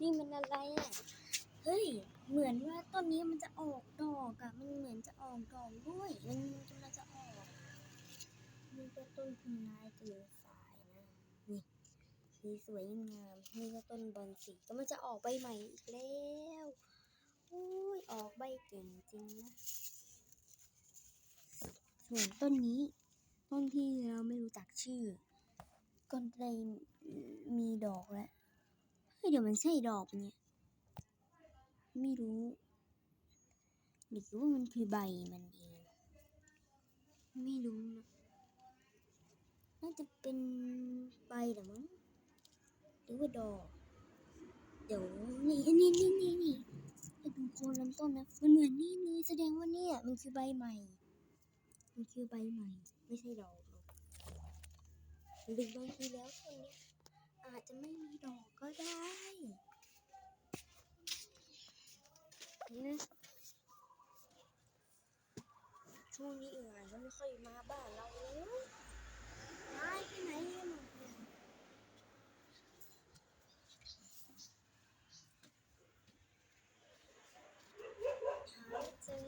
นี่มันอะไรอะ เฮ้ย เหมือนว่าต้นนี้มันจะออกดอกอะมันเหมือนจะออกดอกด้วย มันกำลังจะออก นี่ก็ต้นคุณนายตื่นสายนะนี่สีสวยงาม นี่ก็ต้นบอนสีก็มันจะออกใบใหม่อีกแล้วอุ้ยออกใบเก่งจริงนะ ส่วนต้นนี้ ต้นที่เราไม่รู้จักชื่อ ก็ได้มีดอกแล้ว เดี๋ยวมันใช่ดอกเนี่ย ไม่รู้หรือว่ามันคือใบมันเอง ไม่รู้นะ น่าจะเป็นใบหรือมั้งหรือว่าดอก เดี๋ยวนี่นี่นี่นี่นี่ไปดูโคนลำต้นนะมันเหมือนนี่เลยแสดงว่าเนี่ยมันคือใบใหม่ มันคือใบใหม่ ไม่ใช่ดอกหรอกหรือบางทีแล้วต้นเนี้ย อาจจะไม่มีดอกก็ได้นะช่วงนี้เอื่อยก็ไม่ค่อยมาบ้านเราเลยหายไปไหนกันหมดเนี่ยหาไม่เจอ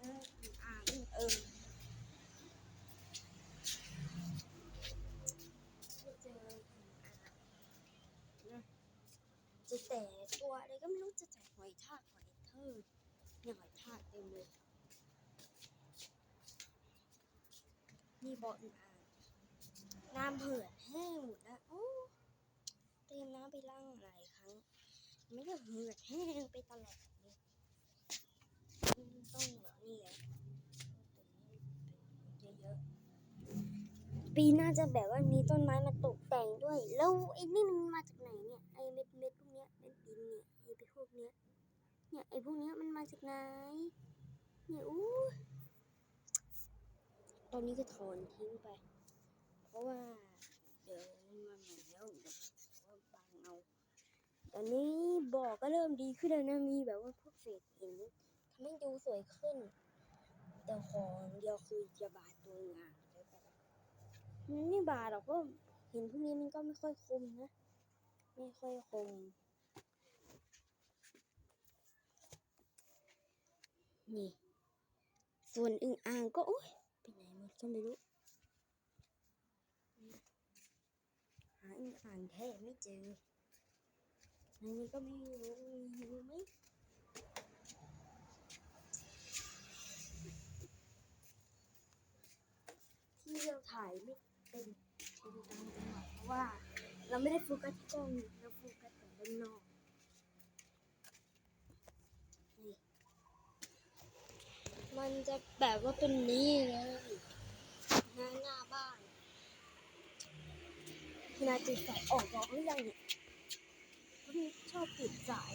นะอ่านเออ ไม่เจออะจะแต่ตัว อะไรก็ไม่รู้จะจับหอยทากหอยเทิดเนี่ยหอยทากเต็มเลย นี่บ่ออึ่งอ่างน้ำเหือดแห้งหมดแล้วโอ้เตรียมน้ำไปล้างหลายครั้ง ไมันก็เหือดแห้งไปตลอดเลยต้องเหรอนี่แหละเยอะๆปีหน้าจะแบบว่ามีต้นไม้มาตกแต่งด้วย แล้วไอ้นี่มันมาจากไหนเนี่ย ไอ้เม็ดเม็ด วกเนี้ย เนี่ยไอ้พวกเนี้ยมันมาจากไหน เนี่ยอู้ตอนนี้ก็ถอนทิ้งไป เพราะว่าเดี๋ยวมันมาใหม่แล้วเดี๋ยวมันบังเอาตอนนี้บ่อก็เริ่มดีขึ้นแล้วนะมีแบบว่าพวกเศษหินทำให้ดูสวยขึ้น แต่ของเดียวคือจะบาดตัวงานเลยแต่มันไม่บาดหรอกเพราะเห็นพวกนี้มันก็ไม่ค่อยคมนะ ไม่ค่อยคม นี่ ส่วนอึ่งอ่างก็โอ๊ยไปไหนหมดก็ไม่รู้ หาอึ่งอ่างแท้ไม่เจอในนี้ก็ไม่รู้มีอยู่ไหมที่เราถ่ายไม่เป็นเป็นตามจังหวะเพราะว่า เราไม่ได้โฟกัสที่กล้องเราโฟกัสแต่ด้านนอก มันจะแบบว่าเป็นนี้เลยหน้าหน้าบ้านเวลาติดสายออกดอกหรือยังเนี่ยเขาชอบติดสาย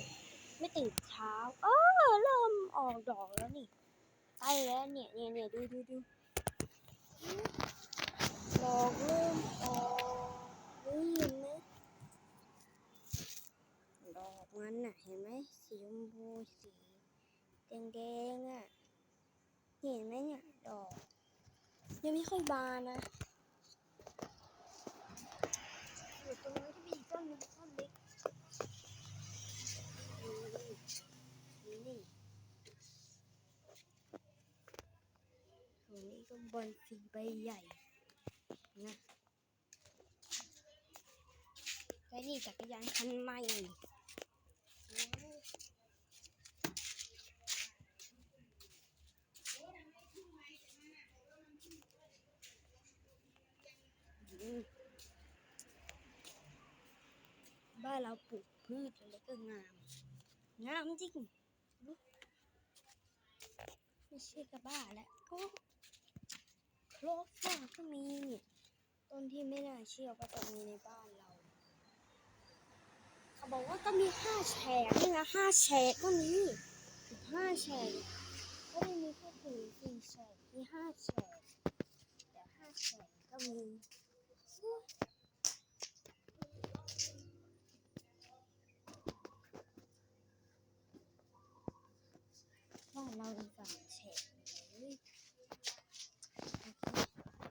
ไม่ตื่นเช้าเออเริ่มออกดอกแล้วนี่ใกล้แล้วเนี่ยเนี่ยเนี่ยดูดูดูดอกเริ่มออกเฮ้ยเห็นไหมดอกมันน่ะเห็นไหมสีชมพูสีแดงแดงๆอะ เห็นไหมเนี่ยดอกยังไม่ค่อยบานนะอยู่ตรงนี้นที่มีต้นนึงต้นเล็กนี่นี่ส่วนนี้ก็บอลสีใบใหญ่นะและนี่จักรยานคันใหม่อืม บ้านเราปลูกพืชอะไรก็งาม งามจริงไม่ใช่กระบ้าแล้วก็โครกว่าก็มีต้นที่ไม่น่าเชื่อว่าจะมีในบ้านเรา เขาบอกว่าก็มีห้าแฉกนี่นะห้าแฉกก็มีห้าแฉกไม่มีแค่ถึงสี่แฉกมีห้าแฉกแต่ห้าแฉกก็มี 나이가있어 요.